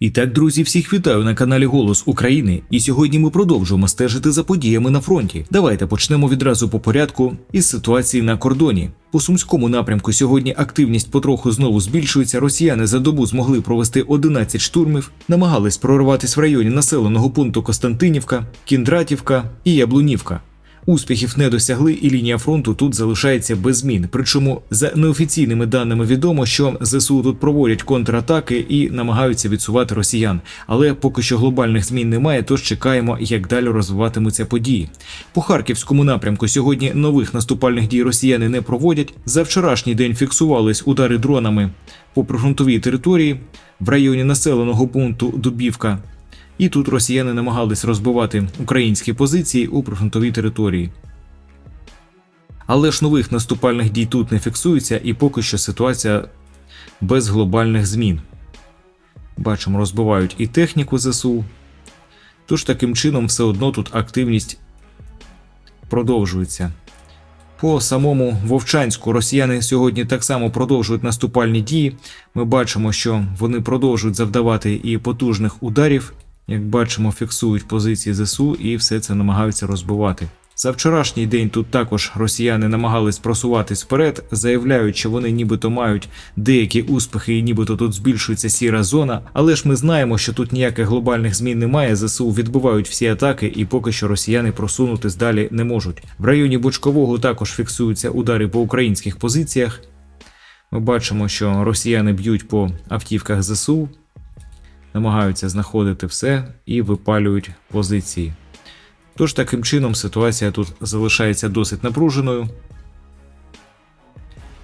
І так, друзі, всіх вітаю на каналі Голос України. І сьогодні ми продовжуємо стежити за подіями на фронті. Давайте почнемо відразу по порядку із ситуації на кордоні. По сумському напрямку сьогодні активність потроху знову збільшується. Росіяни за добу змогли провести 11 штурмів, намагались прорватися в районі населеного пункту Костянтинівка, Кіндратівка і Яблунівка. Успіхів не досягли, і лінія фронту тут залишається без змін. Причому за неофіційними даними відомо, що ЗСУ тут проводять контратаки і намагаються відсувати росіян. Але поки що глобальних змін немає, тож чекаємо, як далі розвиватимуться події. По харківському напрямку сьогодні нових наступальних дій росіяни не проводять. За вчорашній день фіксувались удари дронами по прифронтовій території в районі населеного пункту Дубівка. І тут росіяни намагались розбивати українські позиції у прифронтовій території. Але ж нових наступальних дій тут не фіксується, і поки що ситуація без глобальних змін. Бачимо, розбивають і техніку ЗСУ. Тож таким чином все одно тут активність продовжується. По самому Вовчанську росіяни сьогодні так само продовжують наступальні дії. Ми бачимо, що вони продовжують завдавати і потужних ударів. Як бачимо, фіксують позиції ЗСУ і все це намагаються розбивати. За вчорашній день тут також росіяни намагались просуватись вперед, заявляють, що вони нібито мають деякі успіхи і нібито тут збільшується сіра зона. Але ж ми знаємо, що тут ніяких глобальних змін немає. ЗСУ відбивають всі атаки, і поки що росіяни просунутись далі не можуть. В районі Бучкового також фіксуються удари по українських позиціях. Ми бачимо, що росіяни б'ють по автівках ЗСУ намагаються знаходити все і випалюють позиції. Тож таким чином ситуація тут залишається досить напруженою.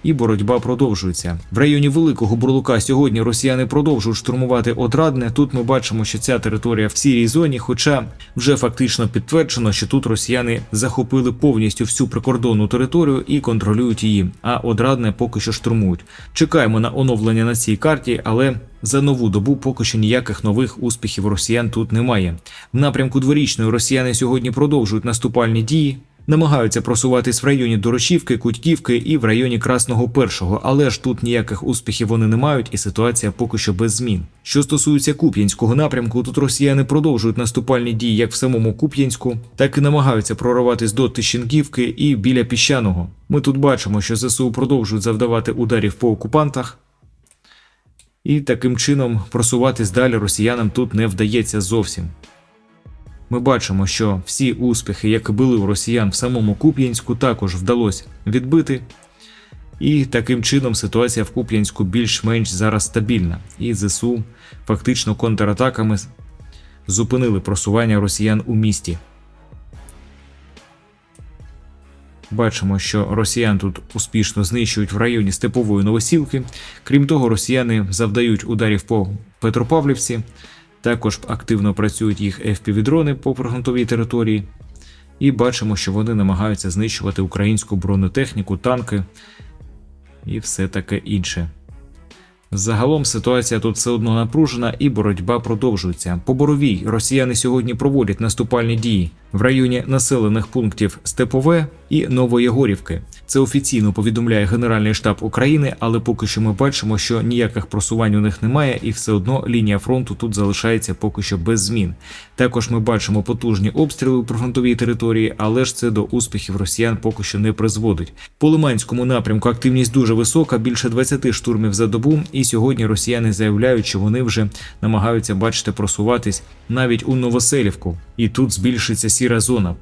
І боротьба продовжується. В районі Великого Бурлука сьогодні росіяни продовжують штурмувати Одрадне. Тут ми бачимо, що ця територія в сірій зоні, хоча вже фактично підтверджено, що тут росіяни захопили повністю всю прикордонну територію і контролюють її. А Одрадне поки що штурмують. Чекаємо на оновлення на цій карті, але за нову добу поки що ніяких нових успіхів росіян тут немає. В напрямку дворічної росіяни сьогодні продовжують наступальні дії. Намагаються просуватись в районі Дорошівки, Кутьківки і в районі Красного Першого, але ж тут ніяких успіхів вони не мають, і ситуація поки що без змін. Що стосується Куп'янського напрямку, тут росіяни продовжують наступальні дії як в самому Куп'янську, так і намагаються прорватись до Тищенківки і біля піщаного. Ми тут бачимо, що ЗСУ продовжують завдавати ударів по окупантах. І таким чином просуватись далі росіянам тут не вдається зовсім. Ми бачимо, що всі успіхи, які були у росіян в самому Куп'янську, також вдалося відбити. І таким чином ситуація в Куп'янську більш-менш зараз стабільна. І ЗСУ фактично контратаками зупинили просування росіян у місті. Бачимо, що росіян тут успішно знищують в районі Степової Новосілки. Крім того, росіяни завдають ударів по Петропавлівці. Також активно працюють їх FPV-дрони по пригонтовій території. І бачимо, що вони намагаються знищувати українську бронетехніку, танки і все таке інше. Загалом ситуація тут все одно напружена і боротьба продовжується. По боровій росіяни сьогодні проводять наступальні дії в районі населених пунктів Степове і Новоєгорівки. Це офіційно повідомляє Генеральний штаб України, але поки що ми бачимо, що ніяких просувань у них немає, і все одно лінія фронту тут залишається поки що без змін. Також ми бачимо потужні обстріли у прифронтовій території, але ж це до успіхів росіян поки що не призводить. По Лиманському напрямку активність дуже висока, більше 20 штурмів за добу. І сьогодні росіяни заявляють, що вони вже намагаються бачити просуватись навіть у Новоселівку, і тут збільшиться сіра зона.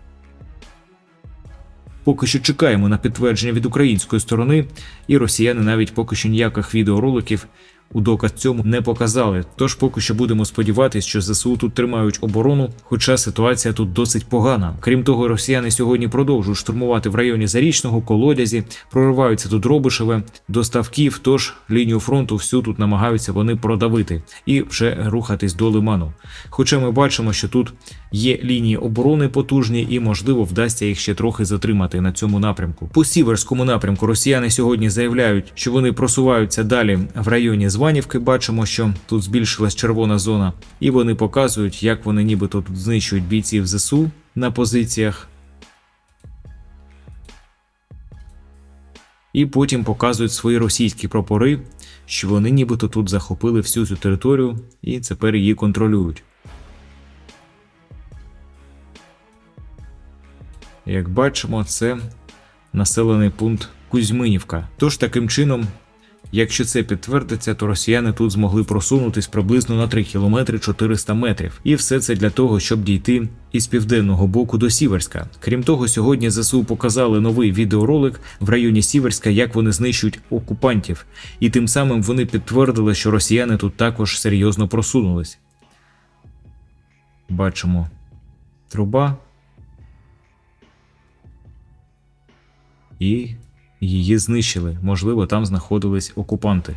Поки що чекаємо на підтвердження від української сторони, і росіяни навіть поки що ніяких відеороликів у доказ цьому не показали. Тож поки що будемо сподіватися, що ЗСУ тут тримають оборону, хоча ситуація тут досить погана. Крім того, росіяни сьогодні продовжують штурмувати в районі Зарічного, Колодязі, прориваються до Дробишеве, до Ставків. Тож лінію фронту всю тут намагаються вони продавити і вже рухатись до лиману. Хоча ми бачимо, що тут є лінії оборони потужні, і можливо вдасться їх ще трохи затримати на цьому напрямку. По сіверському напрямку росіяни сьогодні заявляють, що вони просуваються далі в районі Званівки. Бачимо, що тут збільшилась червона зона, і вони показують, як вони нібито тут знищують бійців ЗСУ на позиціях. І потім показують свої російські прапори що вони нібито тут захопили всю цю територію і тепер її контролюють. Як бачимо, це населений пункт Кузьминівка. Тож таким чином, якщо це підтвердиться, то росіяни тут змогли просунутись приблизно на 3 км 400 метрів. І все це для того, щоб дійти із південного боку до Сіверська. Крім того, сьогодні ЗСУ показали новий відеоролик в районі Сіверська, як вони знищують окупантів, і тим самим вони підтвердили, що росіяни тут також серйозно просунулись. Бачимо труба. і її знищили. Можливо, там знаходились окупанти.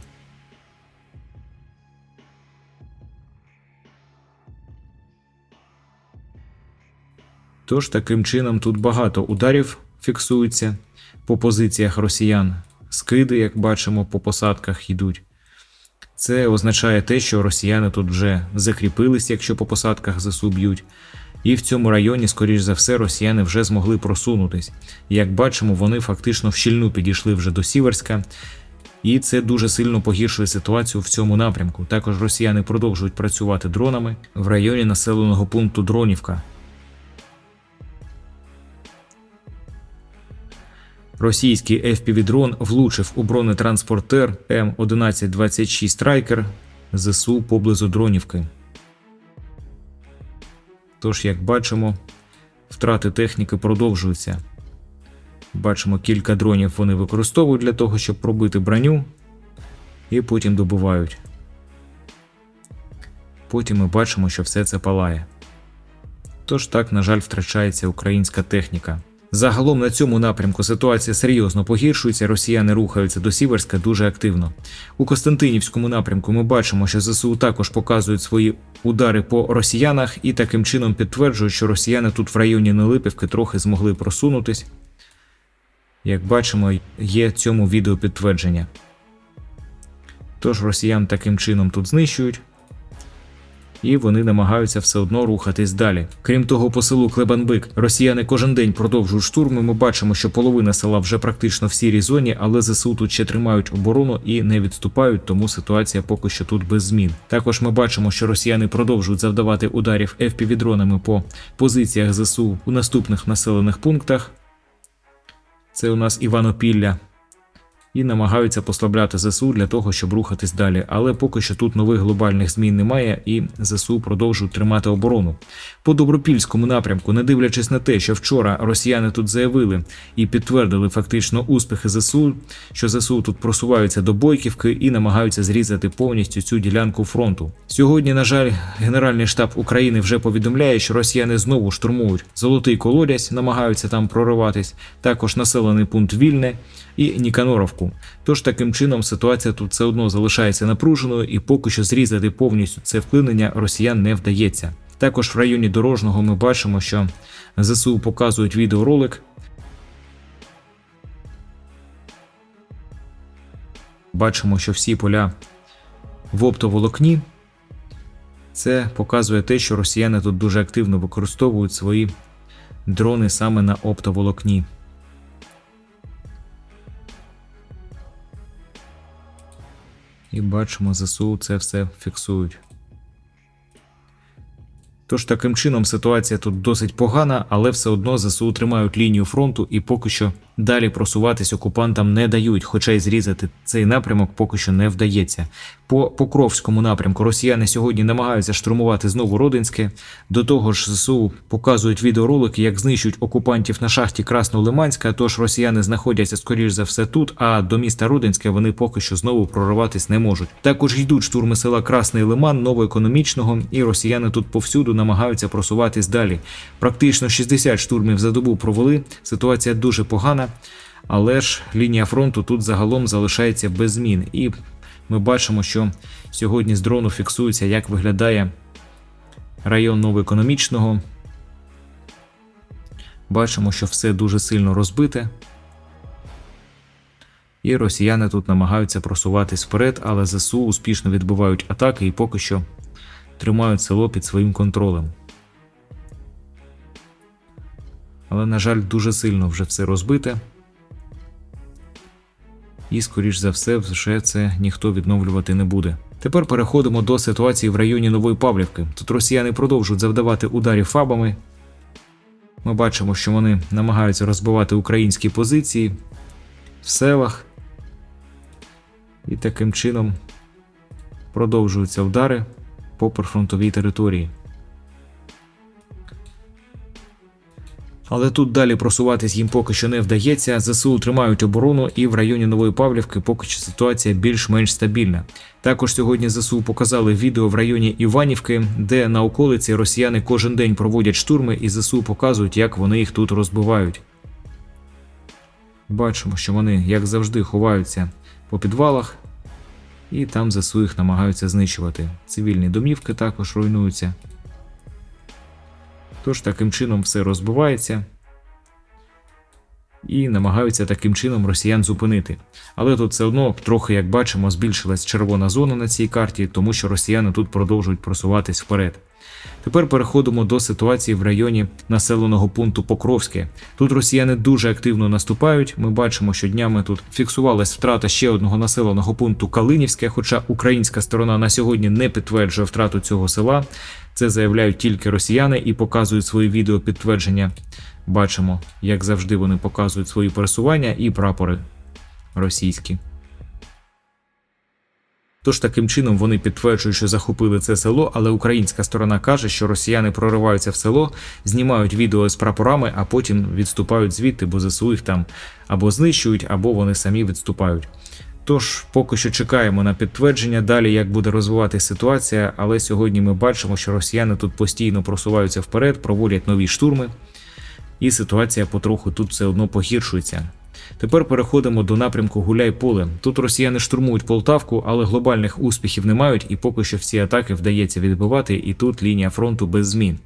Тож таким чином тут багато ударів фіксується по позиціях росіян. Скиди, як бачимо, по посадках йдуть. Це означає те, що росіяни тут вже закріпились, якщо по посадках ЗСУ б'ють. І в цьому районі, скоріш за все, росіяни вже змогли просунутись. Як бачимо, вони фактично в щільну підійшли вже до Сіверська, і це дуже сильно погіршує ситуацію в цьому напрямку. Також росіяни продовжують працювати дронами в районі населеного пункту Дронівка. Російський FPV-дрон влучив у бронетранспортер М1126 Страйкер ЗСУ поблизу Дронівки. Тож, як бачимо, втрати техніки продовжуються. Бачимо, кілька дронів вони використовують для того, щоб пробити броню, і потім добувають. Потім ми бачимо, що все це палає. Тож так, на жаль, втрачається українська техніка. Загалом на цьому напрямку ситуація серйозно погіршується, росіяни рухаються до Сіверська дуже активно. У Костянтинівському напрямку ми бачимо, що ЗСУ також показують свої удари по росіянах і таким чином підтверджують, що росіяни тут в районі Нелипівки трохи змогли просунутись. Як бачимо, є цьому відео підтвердження. Тож росіян таким чином тут знищують і вони намагаються все одно рухатись далі. Крім того, по селу Клебанбик росіяни кожен день продовжують штурми. Ми бачимо, що половина села вже практично в сірій зоні, але ЗСУ тут ще тримають оборону і не відступають, тому ситуація поки що тут без змін. Також ми бачимо, що росіяни продовжують завдавати ударів FPV-дронами по позиціях ЗСУ у наступних населених пунктах. Це у нас Іванопілля і намагаються послабляти ЗСУ для того, щоб рухатись далі. Але поки що тут нових глобальних змін немає, і ЗСУ продовжують тримати оборону. По добропільському напрямку, не дивлячись на те, що вчора росіяни тут заявили і підтвердили фактично успіхи ЗСУ, що ЗСУ тут просуваються до Бойківки і намагаються зрізати повністю цю ділянку фронту. Сьогодні, на жаль, Генеральний штаб України вже повідомляє, що росіяни знову штурмують золотий колодязь, намагаються там прориватись. Також населений пункт Вільне і Ніканоровку. Тож таким чином ситуація тут все одно залишається напруженою, і поки що зрізати повністю це вклинення росіян не вдається. Також в районі дорожнього ми бачимо, що ЗСУ показують відеоролик. Бачимо, що всі поля в оптоволокні. Це показує те, що росіяни тут дуже активно використовують свої дрони саме на оптоволокні. І бачимо, ЗСУ це все фіксують. Тож таким чином ситуація тут досить погана, але все одно ЗСУ тримають лінію фронту і поки що далі просуватись окупантам не дають, хоча й зрізати цей напрямок поки що не вдається. По Покровському напрямку росіяни сьогодні намагаються штурмувати знову Родинське. До того ж, ЗСУ показують відеоролики, як знищують окупантів на шахті Краснолиманська. Тож росіяни знаходяться скоріш за все тут. А до міста Родинське вони поки що знову прориватись не можуть. Також йдуть штурми села Красний Лиман, новоекономічного, і росіяни тут повсюду намагаються просуватись далі. Практично 60 штурмів за добу провели. Ситуація дуже погана, але ж лінія фронту тут загалом залишається без змін. І ми бачимо, що сьогодні з дрону фіксується, як виглядає район новоекономічного. Бачимо, що все дуже сильно розбите. І росіяни тут намагаються просуватись вперед, але ЗСУ успішно відбивають атаки і поки що тримають село під своїм контролем. Але, на жаль, дуже сильно вже все розбите. і, скоріш за все, вже це ніхто відновлювати не буде. Тепер переходимо до ситуації в районі Нової Павлівки. Тут росіяни продовжують завдавати ударів фабами. Ми бачимо, що вони намагаються розбивати українські позиції в селах. І таким чином продовжуються удари по прифронтовій території. Але тут далі просуватись їм поки що не вдається. ЗСУ тримають оборону, і в районі Нової Павлівки поки що ситуація більш-менш стабільна. Також сьогодні ЗСУ показали відео в районі Іванівки, де на околиці росіяни кожен день проводять штурми, і ЗСУ показують, як вони їх тут розбивають. Бачимо, що вони, як завжди, ховаються по підвалах, і там ЗСУ їх намагаються знищувати. Цивільні домівки також руйнуються. Тож таким чином все розбивається і намагаються таким чином росіян зупинити. Але тут все одно, трохи, як бачимо, збільшилась червона зона на цій карті, тому що росіяни тут продовжують просуватись вперед. Тепер переходимо до ситуації в районі населеного пункту Покровське. Тут росіяни дуже активно наступають. Ми бачимо, що днями тут фіксувалась втрата ще одного населеного пункту Калинівське, хоча українська сторона на сьогодні не підтверджує втрату цього села. Це заявляють тільки росіяни і показують свої відео підтвердження. Бачимо, як завжди, вони показують свої пересування і прапори російські. Тож таким чином вони підтверджують, що захопили це село, але українська сторона каже, що росіяни прориваються в село, знімають відео з прапорами, а потім відступають звідти, бо ЗСУ їх там або знищують, або вони самі відступають. Тож поки що чекаємо на підтвердження далі, як буде розвиватися ситуація, але сьогодні ми бачимо, що росіяни тут постійно просуваються вперед, проводять нові штурми, і ситуація потроху тут все одно погіршується. Тепер переходимо до напрямку Гуляй-Поле. Тут росіяни штурмують Полтавку, але глобальних успіхів не мають, і поки що всі атаки вдається відбивати, і тут лінія фронту без змін.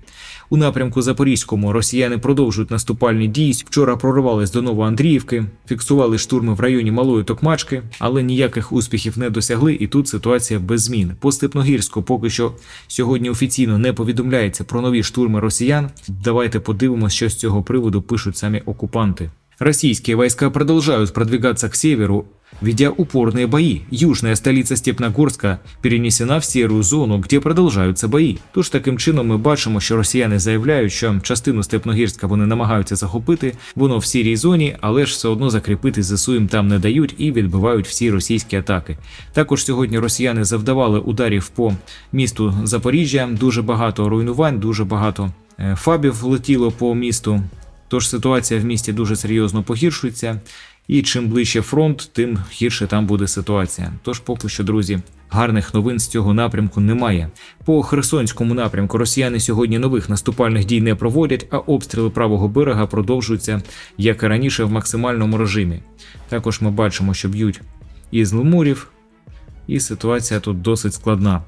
У напрямку Запорізькому росіяни продовжують наступальні дії. Вчора проривались до Новоандріївки, фіксували штурми в районі Малої Токмачки, але ніяких успіхів не досягли, і тут ситуація без змін. По Степногірську поки що сьогодні офіційно не повідомляється про нові штурми росіян. Давайте подивимося, що з цього приводу пишуть самі окупанти. Российские войска продолжают продвигаться к северу, ведя упорные бои. Южная столица Степногорська перенесена в сіру зону, де продовжуються бої. Тож таким чином ми бачимо, що росіяни заявляють, що частину Степногірська вони намагаються захопити, воно в сірій зоні, але ж все одно закріпити ЗСУ їм там не дають і відбивають всі російські атаки. Також сьогодні росіяни завдавали ударів по місту Запоріжжя. Дуже багато руйнувань, дуже багато е, фабів влетіло по місту. Тож ситуація в місті дуже серйозно погіршується, і чим ближче фронт, тим гірше там буде ситуація. Тож, поки що, друзі, гарних новин з цього напрямку немає. По Херсонському напрямку росіяни сьогодні нових наступальних дій не проводять, а обстріли правого берега продовжуються, як і раніше, в максимальному режимі. Також ми бачимо, що б'ють із лемурів, і ситуація тут досить складна.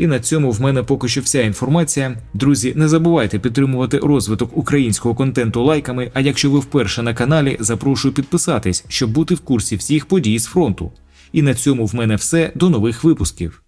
І на цьому в мене поки що вся інформація. Друзі, не забувайте підтримувати розвиток українського контенту лайками. А якщо ви вперше на каналі, запрошую підписатись, щоб бути в курсі всіх подій з фронту. І на цьому в мене все. До нових випусків.